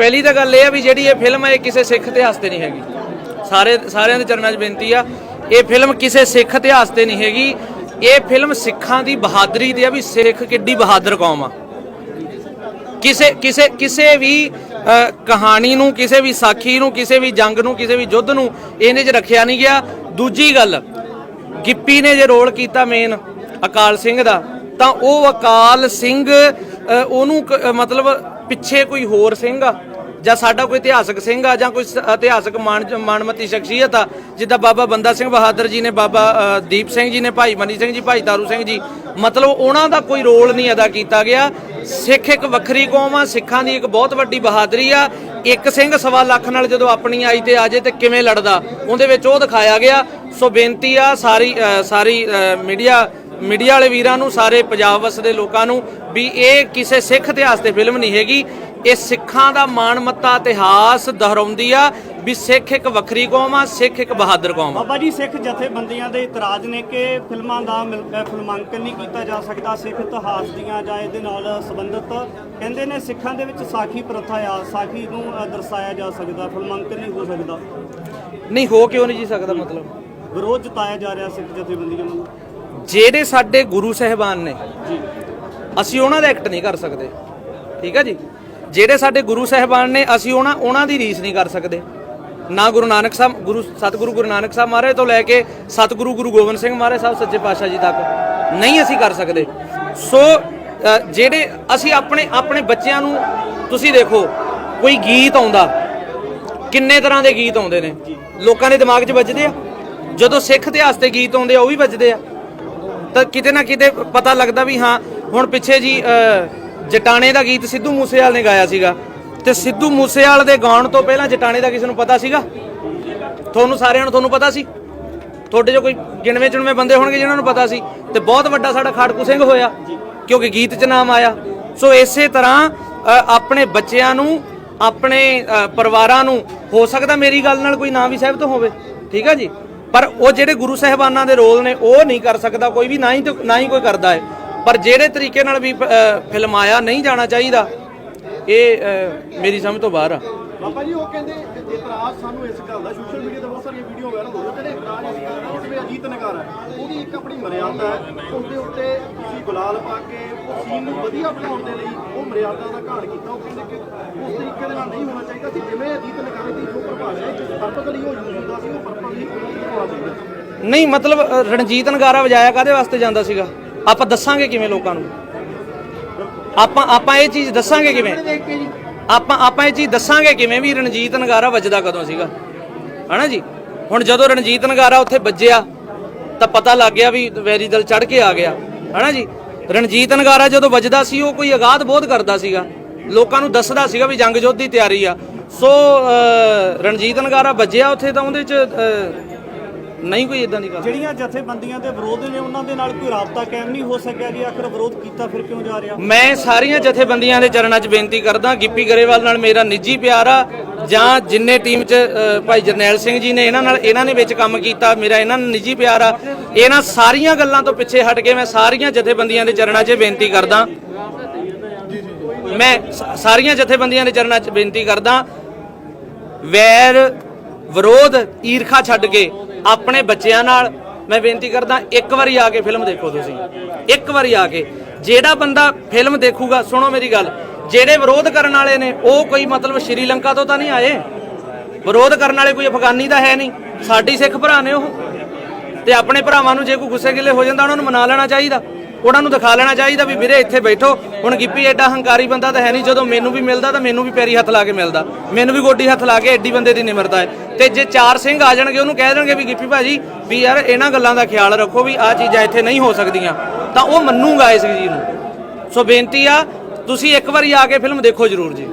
ਪਹਿਲੀ ਤਾਂ ਗੱਲ ਇਹ ਆ ਵੀ ਜਿਹੜੀ ਇਹ ਫਿਲਮ ਹੈ ਇਹ ਕਿਸੇ ਸਿੱਖ ਇਤਿਹਾਸ ਤੇ ਨਹੀਂ ਹੈਗੀ। ਸਾਰੇ ਸਾਰਿਆਂ ਦੇ ਚਰਨਾਂ 'ਚ ਬੇਨਤੀ ਆ, ਇਹ ਫਿਲਮ ਕਿਸੇ ਸਿੱਖ ਇਤਿਹਾਸ ਤੇ ਨਹੀਂ ਹੈਗੀ। ਇਹ ਫਿਲਮ ਸਿੱਖਾਂ ਦੀ ਬਹਾਦਰੀ ਤੇ ਆ ਵੀ ਸਿੱਖ ਕਿੱਡੀ ਬਹਾਦਰ ਕੌਮ ਆ। ਕਿਸੇ ਕਿਸੇ ਕਿਸੇ ਵੀ ਕਹਾਣੀ ਨੂੰ, ਕਿਸੇ ਵੀ ਸਾਖੀ ਨੂੰ, ਕਿਸੇ ਵੀ ਜੰਗ ਨੂੰ, ਕਿਸੇ ਵੀ ਯੁੱਧ ਨੂੰ ਇਹਨੇ 'ਚ ਰੱਖਿਆ ਨਹੀਂ ਗਿਆ। ਦੂਜੀ ਗੱਲ, ਗਿੱਪੀ ਨੇ ਜੇ ਰੋਲ ਕੀਤਾ ਮੇਨ ਅਕਾਲ ਸਿੰਘ ਦਾ, ਤਾਂ ਉਹ ਅਕਾਲ ਸਿੰਘ ਉਹਨੂੰ ਕ- ਮਤਲਬ ਪਿੱਛੇ ਕੋਈ ਹੋਰ ਸਿੰਘ ਆ। ਜਾਂ ਸਾਡਾ ਕੋਈ ਇਤਿਹਾਸਕ ਸਿੰਘ ਆ ਜਾਂ ਕੋਈ ਇਤਿਹਾਸਕ ਮਾਣ ਮਾਣਮੱਤੀ ਸ਼ਖਸੀਅਤ ਆ, ਜਿੱਦਾਂ ਬਾਬਾ ਬੰਦਾ ਸਿੰਘ ਬਹਾਦਰ ਜੀ ਨੇ, ਬਾਬਾ ਦੀਪ ਸਿੰਘ ਜੀ ਨੇ, ਭਾਈ ਮਨੀ ਸਿੰਘ ਜੀ, ਭਾਈ ਤਾਰੂ ਸਿੰਘ ਜੀ, ਮਤਲਬ ਉਹਨਾਂ ਦਾ ਕੋਈ ਰੋਲ ਨਹੀਂ ਅਦਾ ਕੀਤਾ ਗਿਆ। ਸਿੱਖ ਇੱਕ ਵੱਖਰੀ ਕੌਮ ਆ, ਸਿੱਖਾਂ ਦੀ ਇੱਕ ਬਹੁਤ ਵੱਡੀ ਬਹਾਦਰੀ ਆ। ਇੱਕ ਸਿੰਘ ਸਵਾ ਲੱਖ ਨਾਲ ਜਦੋਂ ਆਪਣੀ ਆਈ ਤੇ ਆਜੇ ਤੇ ਕਿਵੇਂ ਲੜਦਾ, ਉਹਦੇ ਵਿੱਚ ਉਹ ਦਿਖਾਇਆ ਗਿਆ। ਸੋ ਬੇਨਤੀ ਆ ਸਾਰੀ ਸਾਰੀ ਮੀਡੀਆ ਮੀਡੀਆ ਵਾਲੇ ਵੀਰਾਂ ਨੂੰ, ਸਾਰੇ ਪੰਜਾਬ ਵਸ ਦੇ ਲੋਕਾਂ ਨੂੰ ਵੀ ਇਹ ਕਿਸੇ ਸਿੱਖ ਇਤਿਹਾਸ ਤੇ ਫਿਲਮ ਨਹੀਂ ਹੈਗੀ। ਇਹ ਸਿੱਖਾਂ ਦਾ ਮਾਣਮੱਤਾ ਇਤਿਹਾਸ ਦੁਹਰਾਉਂਦੀ ਆ ਵੀ ਸਿੱਖ ਇੱਕ ਵੱਖਰੀ ਕੌਮ ਆ ਸਿੱਖ ਇੱਕ ਬਹਾਦਰ ਕੌਮ ਆ। ਬਾਬਾ ਜੀ ਸਿੱਖ ਜਥੇਬੰਦੀਆਂ ਦੇ ਇਤਰਾਜ਼ ਨੇ ਕਿ ਫਿਲਮਾਂ ਦਾ ਫਿਲਮਾਂਕਨ ਨਹੀਂ ਕੀਤਾ ਜਾ ਸਕਦਾ ਸਿੱਖ ਇਤਿਹਾਸ ਦੀਆਂ ਜਾਂ ਇਹਦੇ ਨਾਲ ਸੰਬੰਧਿਤ ਕਹਿੰਦੇ ਨੇ ਸਿੱਖਾਂ ਦੇ ਵਿੱਚ ਸਾਖੀ ਪ੍ਰਥਾ ਆ ਸਾਖੀ ਨੂੰ ਦਰਸਾਇਆ ਜਾ ਸਕਦਾ ਫਿਲਮਾਂਕਨ ਨਹੀਂ ਹੋ ਸਕਦਾ। ਨਹੀਂ ਹੋ ਕਿਉਂ ਨਹੀਂ ਜੀ ਸਕਦਾ ਮਤਲਬ? ਵਿਰੋਧ ਜਤਾਇਆ ਜਾ ਰਿਹਾ ਸਿੱਖ ਜਥੇਬੰਦੀਆਂ ਨੂੰ। ਜਿਹੜੇ ਸਾਡੇ ਗੁਰੂ ਸਾਹਿਬਾਨ ਨੇ ਜੀ। ਅਸੀਂ ਉਹਨਾਂ ਦਾ ਐਕਟ ਨਹੀਂ ਕਰ ਸਕਦੇ। ਠੀਕ ਹੈ ਜੀ? ਜਿਹੜੇ ਸਾਡੇ ਗੁਰੂ ਸਾਹਿਬਾਨ ਨੇ, ਅਸੀਂ ਉਹਨਾਂ ਉਹਨਾਂ ਦੀ ਰੀਸ ਨਹੀਂ ਕਰ ਸਕਦੇ। ਨਾ ਗੁਰੂ ਨਾਨਕ ਸਾਹਿਬ, ਗੁਰੂ, ਸਤਿਗੁਰੂ ਗੁਰੂ ਨਾਨਕ ਸਾਹਿਬ ਮਹਾਰਾਜ ਤੋਂ ਲੈ ਕੇ ਸਤਿਗੁਰੂ ਗੁਰੂ ਗੋਬਿੰਦ ਸਿੰਘ ਮਹਾਰਾਜ ਸਾਹਿਬ, ਸੱਚੇ ਪਾਤਸ਼ਾਹ ਜੀ ਤੱਕ ਨਹੀਂ ਅਸੀਂ ਕਰ ਸਕਦੇ। ਸੋ ਜਿਹੜੇ ਅਸੀਂ ਆਪਣੇ ਆਪਣੇ ਬੱਚਿਆਂ ਨੂੰ, ਤੁਸੀਂ ਦੇਖੋ, ਕੋਈ ਗੀਤ ਆਉਂਦਾ, ਕਿੰਨੇ ਤਰ੍ਹਾਂ ਦੇ ਗੀਤ ਆਉਂਦੇ ਨੇ। ਲੋਕਾਂ ਦੇ ਦਿਮਾਗ 'ਚ ਵੱਜਦੇ ਆ। ਜਦੋਂ ਸਿੱਖ ਇਤਿਹਾਸ ਤੇ ਗੀਤ ਆਉਂਦੇ ਆ, ਉਹ ਵੀ ਵੱਜਦੇ ਆ। ਤਾਂ ਕਿਤੇ ਨਾ ਕਿਤੇ ਪਤਾ ਲੱਗਦਾ ਵੀ ਹਾਂ, ਹੁਣ ਪਿੱਛੇ ਜੀ ਜਟਾਣੇ ਦਾ ਗੀਤ ਸਿੱਧੂ ਮੂਸੇਵਾਲ ਨੇ ਗਾਇਆ ਸੀਗਾ। ਤੇ ਸਿੱਧੂ ਮੂਸੇਵਾਲ ਦੇ ਗਾਉਣ ਤੋਂ ਪਹਿਲਾਂ ਜਟਾਣੇ ਦਾ ਕਿਸੇ ਨੂੰ ਪਤਾ ਸੀਗਾ? ਤੁਹਾਨੂੰ ਸਾਰਿਆਂ ਨੂੰ ਤੁਹਾਨੂੰ ਪਤਾ ਸੀ? ਤੁਹਾਡੇ ਜੋ ਕੋਈ ਗਿਣਵੇਂ ਚੁਣਵੇਂ ਬੰਦੇ ਹੋਣਗੇ ਜਿਨ੍ਹਾਂ ਨੂੰ ਪਤਾ ਸੀ। ਤੇ ਬਹੁਤ ਵੱਡਾ ਸਾਡਾ ਖਾੜਕੂ ਸਿੰਘ ਹੋਇਆ, ਕਿਉਂਕਿ ਗੀਤ 'ਚ ਨਾਮ ਆਇਆ। ਸੋ ਇਸੇ ਤਰ੍ਹਾਂ ਆਪਣੇ ਬੱਚਿਆਂ ਨੂੰ, ਆਪਣੇ ਪਰਿਵਾਰਾਂ ਨੂੰ ਹੋ ਸਕਦਾ ਮੇਰੀ ਗੱਲ ਨਾਲ ਕੋਈ ਨਾ ਵੀ ਸਾਹਿਬ ਤੋਂ ਹੋਵੇ। ਠੀਕ ਆ ਜੀ? ਪਰ ਉਹ ਜਿਹੜੇ ਗੁਰੂ ਸਾਹਿਬਾਨਾਂ ਦੇ ਰੋਲ ਨੇ, ਉਹ ਨਹੀਂ ਕਰ ਸਕਦਾ, ਕੋਈ ਵੀ ਨਾ ਹੀ ਨਾ ਹੀ ਕੋਈ ਕਰਦਾ ਹੈ। ਪਰ ਜਿਹੜੇ ਤਰੀਕੇ ਨਾਲ ਵੀ ਫਿਲਮ ਆਇਆ ਨਹੀਂ ਜਾਣਾ ਚਾਹੀਦਾ ਇਹ ਮੇਰੀ ਸਮਝ ਤੋਂ ਬਾਹਰ ਆ। ਬਾਬਾ ਜੀ ਉਹ ਕਹਿੰਦੇ ਇਤਰਾਜ਼ ਸਾਨੂੰ ਇਸ ਗੱਲ ਦਾ ਸੋਸ਼ਲ ਮੀਡੀਆ ਤੇ ਬਹੁਤ ਸਾਰੀਆਂ ਵੀਡੀਓ ਵਾਇਰਲ ਹੋ ਰਹੀਆਂ ਜਿਹੜੇ ਇਤਰਾਜ਼ ਇਸ ਗੱਲ ਦਾ ਜਿਵੇਂ ਅਜੀਤ ਨਗਾਰ ਹੈ ਉਹਦੀ ਇੱਕ ਆਪਣੀ ਮਰਿਆਦਾ ਹੈ ਉਹਦੇ ਉੱਤੇ ਤੁਸੀਂ ਗੁਲਾਲ ਪਾ ਕੇ ਉਹ ਸੀਨ ਨੂੰ ਵਧੀਆ ਬਣਾਉਣ ਦੇ ਲਈ ਉਹ ਮਰਿਆਦਾ ਦਾ ਘਾਣ ਕੀਤਾ ਉਹ ਕਹਿੰਦੇ ਕਿ ਉਸ ਤਰੀਕੇ ਦੇ ਨਾਲ ਨਹੀਂ ਹੋਣਾ ਚਾਹੀਦਾ ਸੀ ਜਿਵੇਂ ਅਜੀਤ ਨਗਾਰੇ ਦੀ ਜੋ ਪ੍ਰਭਾਵ ਹੈ ਜਿਸ ਪਰਪਸ ਲਈ ਉਹ ਯੂਜ਼ ਹੁੰਦਾ ਸੀ ਉਹ ਪਰਪਸ ਲਈ ਹੋਣਾ ਚਾਹੀਦਾ ਨਹੀਂ ਮਤਲਬ ਰਣਜੀਤ ਨਗਾਰਾ ਵਜਾਇਆ ਕਾਦੇ ਵਾਸਤੇ ਜਾਂਦਾ ਸੀਗਾ? ਆਪਾਂ ਦੱਸਾਂਗੇ ਕਿਵੇਂ ਲੋਕਾਂ ਨੂੰ? ਆਪਾਂ ਆਪਾਂ ਇਹ ਚੀਜ਼ ਦੱਸਾਂਗੇ ਕਿਵੇਂ? ਆਪਾਂ ਆਪਾਂ ਇਹ ਚੀਜ਼ ਦੱਸਾਂਗੇ ਕਿਵੇਂ ਵੀ ਰਣਜੀਤ ਨਗਾਰਾ ਵੱਜਦਾ ਕਦੋਂ ਸੀਗਾ? ਹਨਾ ਜੀ? ਹੁਣ ਜਦੋਂ ਰਣਜੀਤ ਨਗਾਰਾ ਉੱਥੇ ਵੱਜਿਆ, ਤਾਂ ਪਤਾ ਲੱਗ ਗਿਆ ਵੀ ਵੈਰੀ ਦਲ ਚੜ ਕੇ ਆ ਗਿਆ। ਹਨਾ ਜੀ? ਰਣਜੀਤ ਨਗਾਰਾ ਜਦੋਂ ਵੱਜਦਾ ਸੀ, ਉਹ ਕੋਈ ਆਗਾਤ ਬੋਧ ਕਰਦਾ ਸੀਗਾ। ਲੋਕਾਂ ਨੂੰ ਦੱਸਦਾ ਸੀਗਾ ਵੀ ਜੰਗ ਯੁੱਧ ਦੀ ਤਿਆਰੀ ਆ। ਸੋ ਰਣਜੀਤ ਨਗਾਰਾ ਵੱਜਿਆ ਉੱਥੇ ਤਾਂ ਉਹਦੇ ਚ ਨਹੀਂ ਕੋਈ ਇਦਾਂ ਦੀ ਗੱਲ। ਜਿਹੜੀਆਂ ਜਥੇਬੰਦੀਆਂ ਦੇ ਵਿਰੋਧ ਨੇ ਉਹਨਾਂ ਦੇ ਨਾਲ ਕੋਈ ਰਾਬਤਾ ਕਾਇਮ ਨਹੀਂ ਹੋ ਸਕਿਆ ਜੀ? ਆਖਰ ਵਿਰੋਧ ਕੀਤਾ ਫਿਰ ਕਿਉਂ ਜਾ ਰਿਹਾ? ਮੈਂ ਸਾਰੀਆਂ ਜਥੇਬੰਦੀਆਂ ਦੇ ਚਰਨਾਂ 'ਚ ਬੇਨਤੀ ਕਰਦਾ ਗਿੱਪੀ ਗਰੇਵਾਲ ਨਾਲ ਮੇਰਾ ਨਿੱਜੀ ਪਿਆਰ ਆ ਜਾਂ ਜਿੰਨੇ ਟੀਮ 'ਚ ਅ, ਭਾਈ ਜਰਨੈਲ ਸਿੰਘ ਜੀ ਨੇ ਇਹਨਾਂ ਨਾਲ ਇਹਨਾਂ ਨੇ ਵਿੱਚ ਕੰਮ ਕੀਤਾ ਮੇਰਾ ਇਹਨਾਂ ਨਾਲ ਨਿੱਜੀ ਪਿਆਰ ਆ। ਇਹਨਾਂ ਸਾਰੀਆਂ ਗੱਲਾਂ ਤੋਂ ਪਿੱਛੇ ਹਟ ਕੇ ਮੈਂ ਸਾਰੀਆਂ ਜਥੇਬੰਦੀਆਂ ਦੇ ਚਰਨਾਂ 'ਚ ਬੇਨਤੀ ਕਰਦਾ। ਮੈਂ ਸ- ਸਾਰੀਆਂ ਜਥੇਬੰਦੀਆਂ ਦੇ ਚਰਨਾਂ 'ਚ ਬੇਨਤੀ ਕਰਦਾ ਵੈਰ ਵਿਰੋਧ ਈਰਖਾ ਛੱਡ ਕੇ ਆਪਣੇ ਬੱਚਿਆਂ ਨਾਲ ਮੈਂ ਬੇਨਤੀ ਕਰਦਾ, ਇੱਕ ਵਾਰੀ ਆ ਕੇ ਫਿਲਮ ਦੇਖੋ ਤੁਸੀਂ। ਇੱਕ ਵਾਰੀ ਆ ਕੇ। ਜਿਹੜਾ ਬੰਦਾ ਫਿਲਮ ਦੇਖੂਗਾ, ਸੁਣੋ ਮੇਰੀ ਗੱਲ, ਜਿਹੜੇ ਵਿਰੋਧ ਕਰਨ ਵਾਲੇ ਨੇ, ਉਹ ਕੋਈ ਮਤਲਬ ਸ਼੍ਰੀਲੰਕਾ ਤੋਂ ਤਾਂ ਨਹੀਂ ਆਏ? ਵਿਰੋਧ ਕਰਨ ਵਾਲੇ ਕੋਈ ਅਫਗਾਨੀ ਤਾਂ ਹੈ ਨਹੀਂ? ਸਾਡੀ ਸਿੱਖ ਭਰਾ ਨੇ ਉਹ। ਤੇ ਆਪਣੇ ਭਰਾਵਾਂ ਨੂੰ ਜੇ ਕੋਈ ਗੁੱਸੇ ਗਿਲੇ ਹੋ ਜਾਂਦਾ, ਉਹਨਾਂ ਨੂੰ ਮਨਾ ਲੈਣਾ ਚਾਹੀਦਾ। ਉਹਨਾਂ ਨੂੰ ਦਿਖਾ ਲੈਣਾ ਚਾਹੀਦਾ ਵੀ ਵੀਰੇ ਇੱਥੇ ਬੈਠੋ। ਹੁਣ ਗਿੱਪੀ ਐਡਾ ਹੰਕਾਰੀ ਬੰਦਾ ਤਾਂ ਹੈ ਨਹੀਂ, ਜਦੋਂ ਮੈਨੂੰ ਵੀ ਮਿਲਦਾ ਤਾਂ ਮੈਨੂੰ ਵੀ ਪੈਰੀ ਹੱਥ ਲਾ ਕੇ ਮਿਲਦਾ। ਮੈਨੂੰ ਵੀ ਗੋਡੀ ਹੱਥ ਲਾ ਕੇ ਐਡੀ ਬੰਦੇ ਦੀ ਨਿਮਰਤਾ ਹੈ। ਤੇ ਜੇ ਚਾਰ ਸਿੰਘ ਆ ਜਾਣਗੇ, ਉਹਨੂੰ ਕਹਿ ਦੇਣਗੇ ਵੀ ਗਿੱਪੀ ਭਾਜੀ, ਵੀ ਯਾਰ ਇਹਨਾਂ ਗੱਲਾਂ ਦਾ ਖਿਆਲ ਰੱਖੋ ਵੀ ਆਹ ਚੀਜ਼ਾਂ ਇੱਥੇ ਨਹੀਂ ਹੋ ਸਕਦੀਆਂ। ਤਾਂ ਉਹ ਮੰਨੂਗਾ ਇਸ ਚੀਜ਼ ਨੂੰ। ਸੋ ਬੇਨਤੀ ਆ, ਤੁਸੀਂ ਇੱਕ ਵਾਰੀ ਆ ਕੇ ਫਿਲਮ ਦੇਖੋ ਜਰੂਰ ਜੀ।